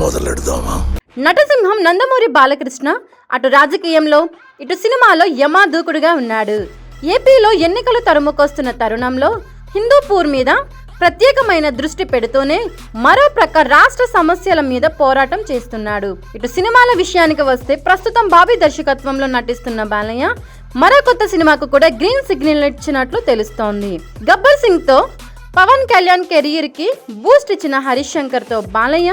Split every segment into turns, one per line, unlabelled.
మొదలెడదామా?
నటసింహం నందమూరి బాలకృష్ణ అటు రాజకీయంలో ఇటు సినిమాలో యమా దూకుడుగా ఉన్నాడు. ఏపీలో ఎన్నికలు తరుముకొస్తున్న తరుణంలో హిందూపూర్ మీద ప్రత్యేకమైన దృష్టి పెడుతూనే మరో ప్రక్క రాష్ట్ర సమస్యల మీద పోరాటం చేస్తున్నాడు. ఇటు సినిమాల విషయానికి వస్తే ప్రస్తుతం బాబీ దర్శకత్వంలో నటిస్తున్న బాలయ్య మరో కొత్త సినిమాకు కూడా గ్రీన్ సిగ్నల్ ఇచ్చినట్లు తెలుస్తోంది. గబ్బర్ సింగ్తో పవన్ కళ్యాణ్ కెరీర్కి బూస్ట్ ఇచ్చిన హరీష్ శంకర్తో బాలయ్య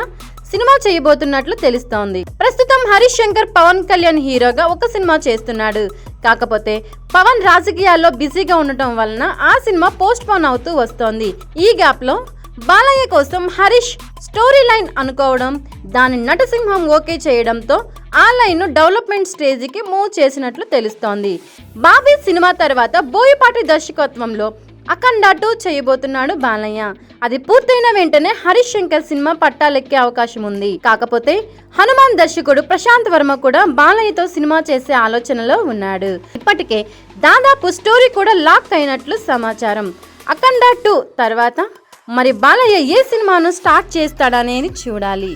సినిమా చేయబోతున్నట్లు తెలుస్తోంది. ప్రస్తుతం హరీష్ శంకర్ పవన్ కళ్యాణ్ హీరోగా ఒక సినిమా చేస్తున్నాడు. కాకపోతే పవన్ రాజకీయాల్లో బిజీగా ఉండటం వలన ఆ సినిమా పోస్ట్ పోన్ అవుతూ వస్తోంది. ఈ గ్యాప్లో బాలయ్య కోసం హరీష్ స్టోరీ లైన్ అనుకోవడం దాని నటసింహం ఓకే చేయడంతో ఆ లైన్ డెవలప్మెంట్ స్టేజ్కి మూవ్ చేసినట్లు తెలుస్తోంది. బాబీ సినిమా తర్వాత బోయపాటి దర్శకత్వంలో అఖండ టూ చేయబోతున్నాడు బాలయ్య. అది పూర్తయిన వెంటనే హరీష్ శంకర్ సినిమా పట్టాలెక్కే అవకాశం ఉంది. కాకపోతే హనుమాన్ దర్శకుడు ప్రశాంత్ వర్మ కూడా బాలయ్యతో సినిమా చేసే ఆలోచనలో ఉన్నాడు. ఇప్పటికే దాదాపు స్టోరీ కూడా లాక్ అయినట్లు సమాచారం. అఖండ టూ తర్వాత మరి బాలయ్య ఏ సినిమాను స్టార్ట్ చేస్తాడనేది చూడాలి.